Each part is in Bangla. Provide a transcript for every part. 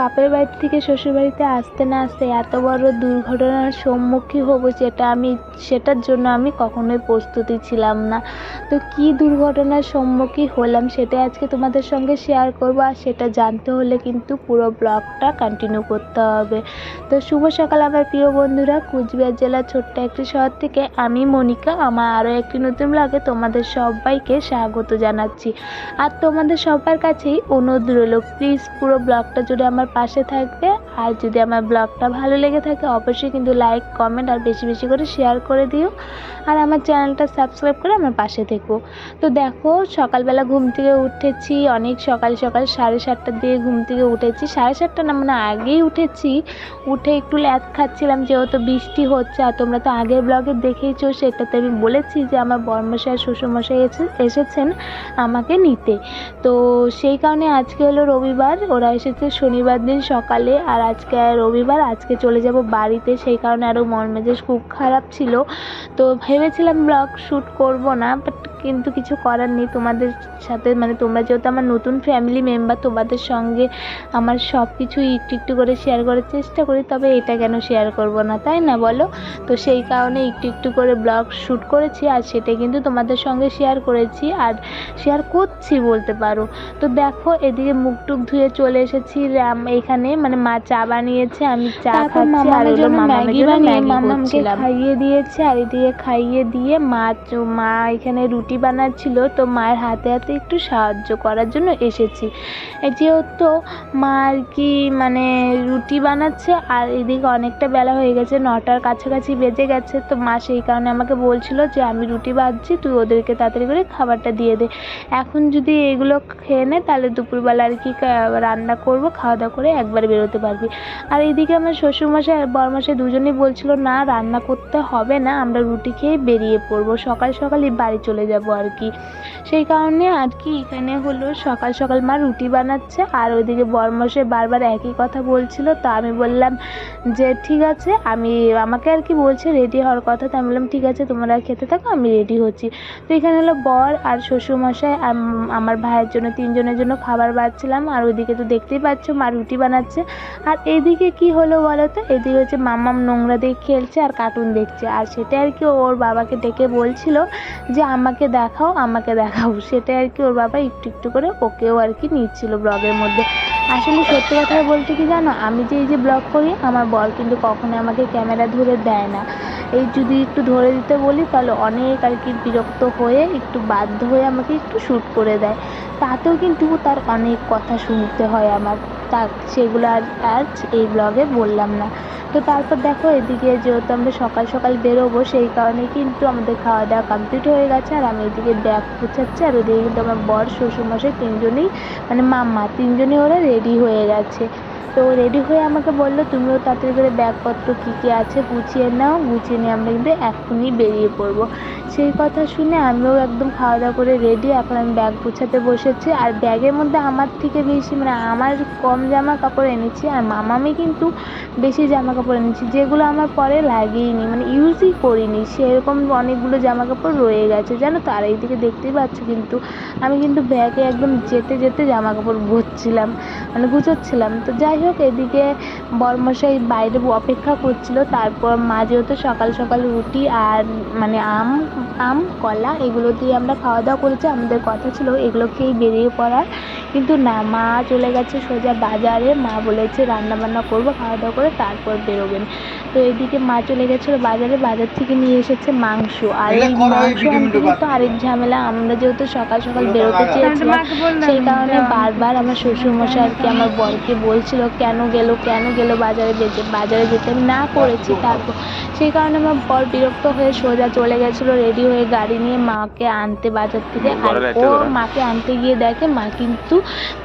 বাপের বাড়ি থেকে শ্বশুরবাড়িতে আসতে না আসতে এত বড় দুর্ঘটনার সম্মুখীন হব যেটা আমি, সেটার জন্য আমি কখনোই প্রস্তুতি ছিলাম না। তো কী দুর্ঘটনার সম্মুখীন হলাম সেটা আজকে তোমাদের সঙ্গে শেয়ার করব আর সেটা জানতে হলে কিন্তু পুরো ব্লগটা কন্টিনিউ করতে হবে। তো শুভ সকাল আমার প্রিয় বন্ধুরা, কুচবিহার জেলার ছোট্ট একটি শহর থেকে আমি মনিকা, আমার আরও একটি নতুন ব্লগে তোমাদের সবাইকে স্বাগত জানাচ্ছি। আর তোমাদের সবার কাছেই অনুরোধ রইল প্লিজ পুরো ব্লগটা জুড়ে আমার পাশে থাকবে। আর যদি আমার ব্লগটা ভালো লেগে থাকে, অবশ্যই কিন্তু লাইক, কমেন্ট আর বেশি বেশি করে শেয়ার করে দিও। আর আমার চ্যানেলটা সাবস্ক্রাইব করে আমার পাশে থেকো। তো দেখো, সকালবেলা ঘুম থেকে উঠেছি। অনেক সকাল সকাল সাড়ে সাতটার দিকে ঘুম থেকে উঠেছি। সাড়ে সাতটা না মানে আগেই উঠেছি। উঠে একটু ল্যাদ খাচ্ছিলাম, যেহেতু বৃষ্টি হচ্ছে। আর তোমরা তো আগের ব্লগে দেখেইছো, সেটাতে আমি বলেছি যে আমার বর্মশাই, শ্বশুরমশাই এসে, এসেছেন আমাকে নিতে। তো সেই কারণে আজকে হলো রবিবার। ওরা এসেছে শনিবার। দিন সকালে আর আজকে রবিবার আজকে চলে যাব বাড়িতে। সেই কারণে আরও মন মেজাজ খুব খারাপ ছিল। তো ভেবেছিলাম ব্লগ শ্যুট করব না বাট কিন্তু কিছু করার নেই। তোমাদের সাথে মানে তোমরা যেহেতু আমার নতুন ফ্যামিলি মেম্বার তোমাদের সঙ্গে আমার সব কিছু একটু একটু করে শেয়ার করার চেষ্টা করি, তবে এটা কেন শেয়ার করব না, তাই না বলো? তো সেই কারণে একটু একটু করে ব্লগ শ্যুট করেছি, আর সেটা কিন্তু তোমাদের সঙ্গে শেয়ার করেছি, আর শেয়ার করছি বলতে পারো। তো দেখো, এদিকে মুখ টুক ধুয়ে চলে এসেছি এখানে মানে মা চা বানিয়েছে আমি চা খাচ্ছি আর হলো জন্য মামামের ম্যাগি জন্য ম্যাগি মামামকে করছিলাম। খাইয়ে দিয়েছে আর এদিকে খাইয়ে দিয়ে মা মা এখানে রুটি বানাচ্ছিল তো মায়ের হাতে হাতে একটু সাহায্য করার জন্য এসেছি। যেহেতু মা আর কি মানে রুটি বানাচ্ছে আর এদিকে অনেকটা বেলা হয়ে গেছে নটার কাছাকাছি বেজে গেছে তো মা সেই কারণে আমাকে বলছিল যে আমি রুটি বাজছি তুই ওদেরকে তাড়াতাড়ি করে খাবারটা দিয়ে দে। এখন যদি এগুলো খেয়ে নে তাহলে দুপুরবেলা আর কি রান্না করব খাওয়া দাওয়া করে একবারে বেরোতে পারবি। আর এইদিকে আমার শ্বশুরমশাই আর বরমশাই দুজনেই বলছিল, না, রান্না করতে হবে না, আমরা রুটি খেয়ে বেরিয়ে পড়ব, সকাল সকালই বাড়ি চলে যাব আর কি। সেই কারণে আর কি এখানে হলো, সকাল সকাল মা রুটি বানাচ্ছে, আর ওইদিকে বরমশাই বারবার একই কথা বলছিল, তো আমি বললাম যে, ঠিক আছে। আমি আমাকে আর কি বলছে, রেডি হওয়ার কথা। তো আমি বললাম, ঠিক আছে, তোমরা খেতে থাকো, আমি রেডি হচ্ছি। তো এখানে হলো বর আর শ্বশুরমশাই আর আমার ভাইয়ের জন্য, তিনজনের জন্য খাবার বাড়ছিলাম, আর ওইদিকে তো দেখতেই পাচ্ছ, মা রুটি বানাচ্ছে। আর এদিকে কি হলো বলো তো এদিকে হচ্ছে মাম্মাম নোংরা দিয়ে খেলছে আর কার্টুন দেখছে। আর সেটা আর কি ওর বাবাকে ডেকে বলছিল যে, আমাকে দেখাও আমাকে দেখাও। সেটা আর কি ওর বাবা একটু একটু করে ওকেও আর কি নিচ্ছিল ব্লগের মধ্যে। আসলে সত্যি কথা বলতে কি জানো? আমি যে, এই যে ব্লগ করি, আমার বর কিন্তু কখনো আমাকে ক্যামেরা ধরে দেয় না। এই যদি একটু ধরে দিতে বলি, তাহলে অনেক আর কি বিরক্ত হয়ে, একটু বাধ্য হয়ে আমাকে একটু শ্যুট করে দেয়। তাতেও কিন্তু তার অনেক কথা শুনতে হয় আমার। তা সেগুলো আর আজ এই ব্লগে বললাম না। তো তারপর দেখো এদিকে যেহেতু আমরা সকাল সকাল বেরোবো, সেই কারণে কিন্তু আমাদের খাওয়া দাওয়া কমপ্লিট হয়ে গেছে। আর আমি এদিকে ব্যাগ গুছাচ্ছি, আর ওদিকে কিন্তু আমার বর, শ্বশুরমশাই তিনজনেই মানে মাম্মা তিনজনই ওরা রেডি হয়ে গেছে। তো রেডি হয়ে আমাকে বলল, তুমিও তাড়াতাড়ি করে ব্যাগপত্র কী কী আছে গুছিয়ে নাও। গুছিয়ে নিয়ে আমরা কিন্তু এক্ষুনি বেরিয়ে পড়ব। সেই কথা শুনে আমিও একদম খাওয়া দাওয়া করে রেডি এখন আমি ব্যাগ গুছাতে বসেছি। আর ব্যাগের মধ্যে আমার থেকে বেশি মানে আমার কম জামা কাপড় এনেছি, আর মামামি কিন্তু বেশি জামা কাপড় এনেছি, যেগুলো আমার পরে লাগেইনি মানে ইউজই করিনি। সেরকম অনেকগুলো জামা কাপড় রয়ে গেছে, জানো তো? আর এইদিকে দেখতেই পাচ্ছ কিন্তু আমি কিন্তু ব্যাগে একদম যেতে যেতে জামা কাপড় ভরছিলাম মানে গুছোচ্ছিলাম। তো যাই হোক, এদিকে বরমশাই বাইরে অপেক্ষা করছিল, তারপর মা যেহেতু সকাল সকাল রুটি আর মানে আম আম, কলা, এগুলো দিয়ে আমরা খাওয়া দাওয়া করেছি। আমাদের কথা ছিল এগুলো খেয়েই বেরিয়ে পড়ার। কিন্তু না, মা চলে গেছে সোজা বাজারে। মা বলেছে রান্না বান্না করব খাওয়া দাওয়া করে তারপর বেরোবেন। তো এদিকে মা চলে গেছিল বাজারে বাজার থেকে নিয়ে এসেছে মাংস আর এই মাংস। আনতে তো আরেক ঝামেলা আমরা যেহেতু সকাল সকাল বেরোতে চেয়েছিলাম সেই কারণে বারবার আমার শ্বশুরমশাই আর কি আমার বরকে বলছিল কেন গেল কেন গেল বাজারে যেতে বাজারে যেতে আমি না করেছি তারপর। সেই কারণে আমার বর বিরক্ত হয়ে সোজা চলে গেছিল রেডি হয়ে গাড়ি নিয়ে মাকে আনতে বাজার থেকে। আর ও মাকে আনতে গিয়ে দেখে মা কিন্তু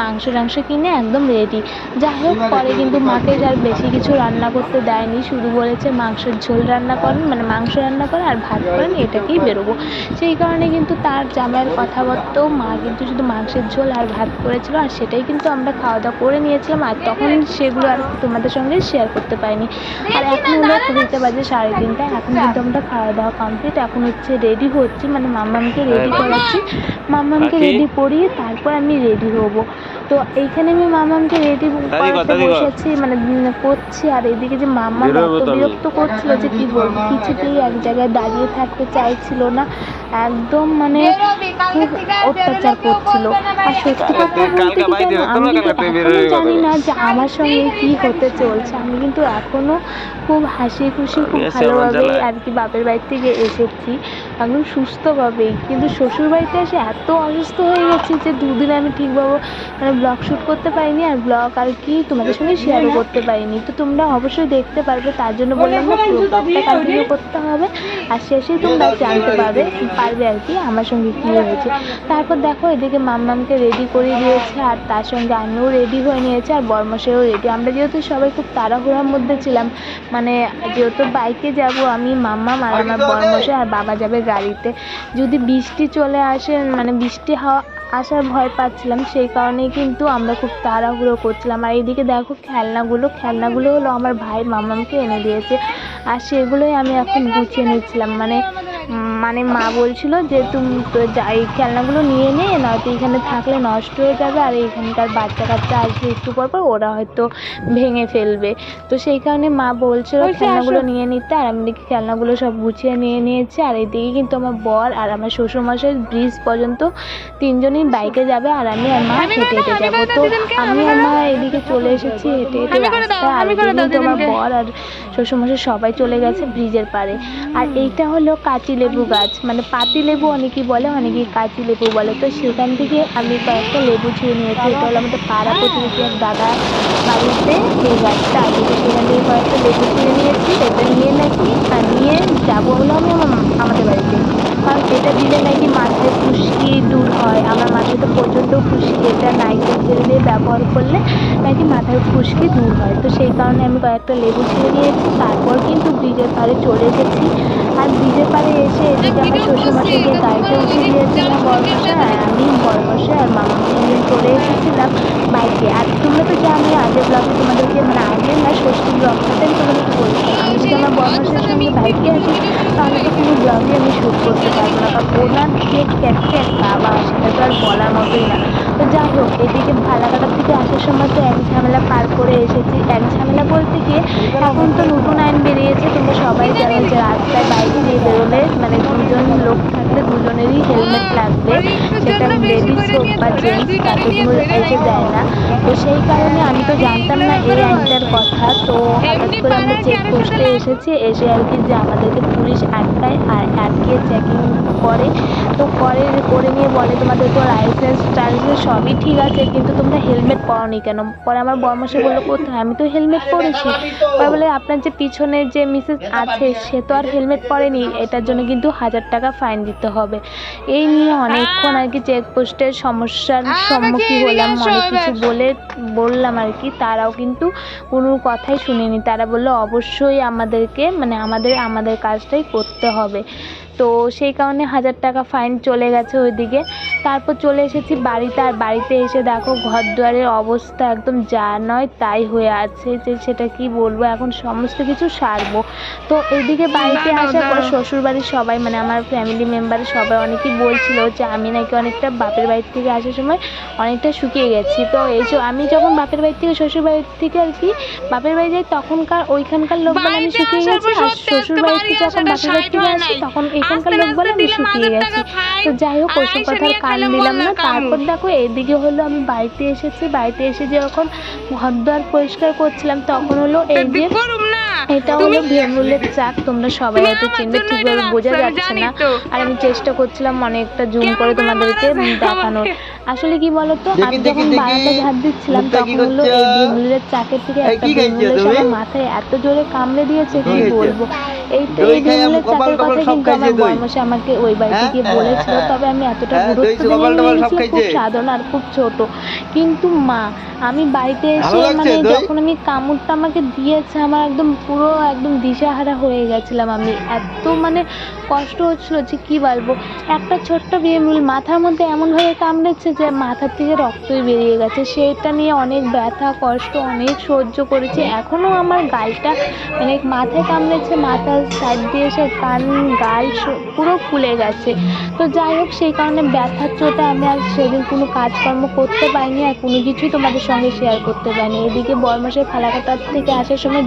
মাংস টাংস কিনে একদম রেডি যাই হোক পরে কিন্তু মাকে আর বেশি কিছু রান্না করতে দেয়নি শুধু বলেছে মাংসের ঝোল রান্না করেন মানে মাংস রান্না করেন আর ভাত করেন এটাকেই বেরোবো। সেই কারণে কিন্তু তার জামাইয়ের কথা মতো মা কিন্তু শুধু মাংসের ঝোল আর ভাত করেছিল আর সেটাই কিন্তু আমরা খাওয়া দাওয়া করে নিয়েছিলাম আর তখন সেগুলো আর তোমাদের সঙ্গে শেয়ার করতে পারিনি। আর এখন হলো ঘড়িতে বাজে সাড়ে তিনটা এখন কিন্তু আমরা খাওয়া দাওয়া কমপ্লিট এখন হচ্ছে রেডি হচ্ছি মানে মাম্মামকে রেডি করাচ্ছি। মাম্মামকে কাকি? রেডি করিয়ে তারপর আমি রেডি হব। তো এইখানে আমি মামামকে রেডি করাতে বসেছি মানে করছি আর এদিকে যে মাম্মা বেরোবো এত বিরক্ত করছিল যে কি বলব কিছুতেই এক জায়গায় দাঁড়িয়ে থাকতে চাইছিল না। একদম মানে খুব অত্যাচার করছিল। আর সত্যি কথা বলতে কি জানো, আমি কিন্তু জানি না যে আমার সঙ্গে কি হতে চলছে। আমি কিন্তু এখনও খুব হাসি খুশি খুব ভালোভাবেই আর কি বাপের বাড়ি থেকে এসেছি। একদম সুস্থভাবেই কিন্তু শ্বশুর বাড়িতে এসে এত অসুস্থ হয়ে গেছি যে দুদিন আমি ঠিকভাবে মানে ব্লগ শ্যুট করতে পারিনি আর ব্লগ আর কি তোমাদের সঙ্গে শেয়ারও করতে পারিনি। তো তোমরা অবশ্যই দেখতে পারবে তার জন্য বললাম না পুরো ব্লগটা কন্টিনিউ করতে হবে। আর শেষে তোমরা জানতে পারবে পারবে আর কি আমার সঙ্গে কী হয়েছে। তারপর দেখো এদিকে মাম্মামকে রেডি করে দিয়েছে আর তার সঙ্গে আমিও রেডি হয়ে নিয়েছি আর বর্মশেও রেডি আমরা যেহেতু সবাই খুব তাড়াহুড়ার মধ্যে ছিলাম মানে যেহেতু বাইকে যাব আমি মাম্মাম আর আমার বর্মশে আর বাবা যাবে গাড়িতে। যদি বৃষ্টি চলে আসে মানে বৃষ্টি হাওয়া আসার ভয় পাচ্ছিলাম, সেই কারণেই কিন্তু আমরা খুব তাড়াহুড়ো করছিলাম। আর এইদিকে দেখো খেলনাগুলো খেলনাগুলো হলো আমার ভাই মামামকে এনে দিয়েছে। আর সেগুলোই আমি এখন গুছিয়ে নিচ্ছিলাম। মানে মানে মা বলছিল যে তুমি তো যা এই খেলনাগুলো নিয়ে নে নয়তো এখানে থাকলে নষ্ট হয়ে যাবে আর এখানকার বাচ্চা কাচ্চা আসবে একটু পর পর ওরা হয়তো ভেঙে ফেলবে। তো সেই কারণে মা বলছিল খেলনাগুলো নিয়ে নিতে আর আমি দেখি খেলনাগুলো সব গুছিয়ে নিয়ে নিয়েছি আর এদিকে কিন্তু আমার বর আর আমার শ্বশুরমশাই ব্রিজ পর্যন্ত তিনজনই বাইকে যাবে আর আমি আর মা হেঁটে হেঁটে যাব। তো আমি আর মা এদিকে চলে এসেছি হেঁটে হেঁটে রাস্তায় আর এদিকে কিন্তু আমার বর আর শ্বশুরমশাই সবাই চলে গেছে ব্রিজের পাড়ে। আর এইটা হলো কাঁচি লেবু গাছ মানে পাতি লেবু অনেকেই বলে, অনেকেই কাঁচি লেবু বলে। তো সেখান থেকে আমি কয়েকটা লেবু ছিঁড়ে নিয়েছি, এটা হলো আমাদের পাড়া প্রতিবেশী এক দাদা বাড়িতে। এই গাছটা আছে তো সেখান থেকে কয়েকটা লেবু ছিঁড়ে নিয়েছি, এটা নিয়ে নাকি, আর নিয়ে যাব হলো আমি আমাদের বাড়িতে। কারণ এটা দিলে নাকি মাথায় খুশকি দূর হয়। আমার মাথায় তো প্রচণ্ড খুশকি এটা নাইকেল তেল দিয়ে ব্যবহার করলে খুশকি দূর হয়। তো সেই কারণে আমি কয়েকটা লেবু ছিঁড়ে নিয়েছি তারপর কিন্তু ব্রিজের পাড়ে চলে এসেছি আর ব্রিজের পাড়ে এসে এদিকে আমার শ্বশুরমশাইকে গাড়িতে উঠিয়ে দিয়েছি আমার বড়মশাই আর আমি বড়মশাই আর মামা তিনজন চলে এসেছিলাম বাইকে। আর তোমরা তো জানোই, আগের ব্লগে তোমাদেরকে মানে আগের না ষষ্ঠী ব্লগটাতে আমি তোমাদেরকে বলছিলাম। আমি যদি আমার বড়মশাইয়ের সঙ্গে বাইকে আসি, তাহলে তো কোনো ব্লগে আমি শ্যুট করতে পারব না। কারণ ওনার যে ক্যাটক্যাট বাবা, সেটা তো আর বলার মতোই না। এদিকে ফালাকাটার থেকে আসার সময় তো এক ঝামেলা পার করে এসেছি। এক ঝামেলা বলতে গিয়ে এখন তো নতুন আইন বেরিয়েছে, তোমরা সবাই জানো যে রাস্তায় বাইক দিয়ে বেরোলে মানে দুজন লোক থাকলে দুজনেরই হেলমেট লাগবে, সেটা লেডিস হোক বা জেন্টস তাতে কোনো এসে যায় না। তো সেই কারণে আমি তো জানতাম না এই আইনটার কথা, তো হঠাৎ করে আমরা চেক পোস্টে এসেছি, এসে আর কি যে আমাদেরকে পুলিশ আর চেকিং করে। তো করে করে নিয়ে বলে তোমাদের তো লাইসেন্স টাইসেন্স সবই ঠিক আছে কিন্তু তোমরা হেলমেট পরোনি কেন? পরে আমার বর্মশে বলল কোথায়? আমি তো হেলমেট পরেছি। পরে বলে আপনার যে পিছনে যে মিসেস আছে সে তো আর হেলমেট পরেনি। এটার জন্য কিন্তু হাজার টাকা ফাইন দিতে হবে। এই নিয়ে অনেকক্ষণ আর কি চেকপোস্টের সমস্যার সম্মুখীন হলাম অনেক কিছু বলে বললাম আর কি। তারাও কিন্তু কোনো কথাই শুনেনি। তারা বলল অবশ্যই আমাদেরকে মানে আমাদের আমাদের কাজটাই করতে হবে। তো সেই কারণে হাজার টাকা ফাইন চলে গেছে ওইদিকে। তারপর চলে এসেছি বাড়িতে আর বাড়িতে এসে দেখো ঘর দুয়ারের অবস্থা একদম যা নয় তাই হয়ে আছে যে সেটা কি বলব এখন সমস্ত কিছু সারবো। তো এদিকে বাড়িতে আসার পর শ্বশুর বাড়ির সবাই মানে আমার ফ্যামিলি মেম্বারের সবাই অনেকেই বলছিল যে আমি নাকি অনেকটা বাপের বাড়ি থেকে আসার সময় অনেকটা শুকিয়ে গেছি। তো এই যে আমি যখন বাপের বাড়ি থেকে শ্বশুর বাড়ি থেকে আর কি বাপের বাড়ি যাই তখনকার ওইখানকার লোক আমি শুকিয়ে গেছি আর শ্বশুর বাড়ি থেকে যখন বাপের বাড়ি থেকে আসি তখন এখানকার লোক বলে আমি শুকিয়ে গেছি। তো যাই হোক ওইসব কথার কান দিলাম না। তারপর দেখো এদিকে হলো আমি বাড়িতে এসেছি। বাড়িতে এসে যখন ঘর দুয়ার পরিষ্কার করছিলাম তখন হলো এই যে এটা হলো ভেমরুলের চাক। তোমরা সবাই হয়তো চিনবে ঠিকভাবে বোঝা যাচ্ছে না। আর আমি চেষ্টা করছিলাম অনেকটা জুম করে তোমাদেরকে দেখানোর। আসলে কি বলতো আমি যখন বারান্দা ঝাড় দিচ্ছিলাম তখন হলো এই ভেমরুলের চাকের থেকে একটা তুমি? আমার মাথায় এত জোরে কামড়ে দিয়েছে কি বলব? এই তো এই কপাল টপাল কথা সব কিন্তু আমার দই। বরমশাই আমাকে ওই বাড়িতে হ্যাঁ? গিয়ে বলেছিল তবে আমি এতটা হ্যাঁ, গুরুত্ব দিইনি খুব। সাধারণ আর খুব ছোট কিন্তু মা আমি বাড়িতে এসে মানে যখন আমি কামড়টা আমাকে দিয়েছে আমার একদম পুরো একদম দিশাহারা হয়ে গেছিলাম আমি এত মানে কষ্ট হচ্ছিল যে কি বলব একটা ছোট্ট ভিমরুল মাথার মধ্যে এমন এমনভাবে কামড়েছে যে মাথার থেকে রক্তই বেরিয়ে গেছে সেটা নিয়ে অনেক ব্যথা কষ্ট অনেক সহ্য করেছি এখনও আমার গালটা মানে মাথায় কামড়েছে মাথার সাইড দিয়ে সে কান গাল পুরো ফুলে গেছে। তো যাই হোক, সেই কারণে ব্যথার চোটে আমি আর সেদিন কোনো কাজকর্ম করতে পারিনি আর কোনো কিছুই তোমাদের সঙ্গে শেয়ার করতে পারিনি। এদিকে বরমাসের ফালাকাটার থেকে আসার সময়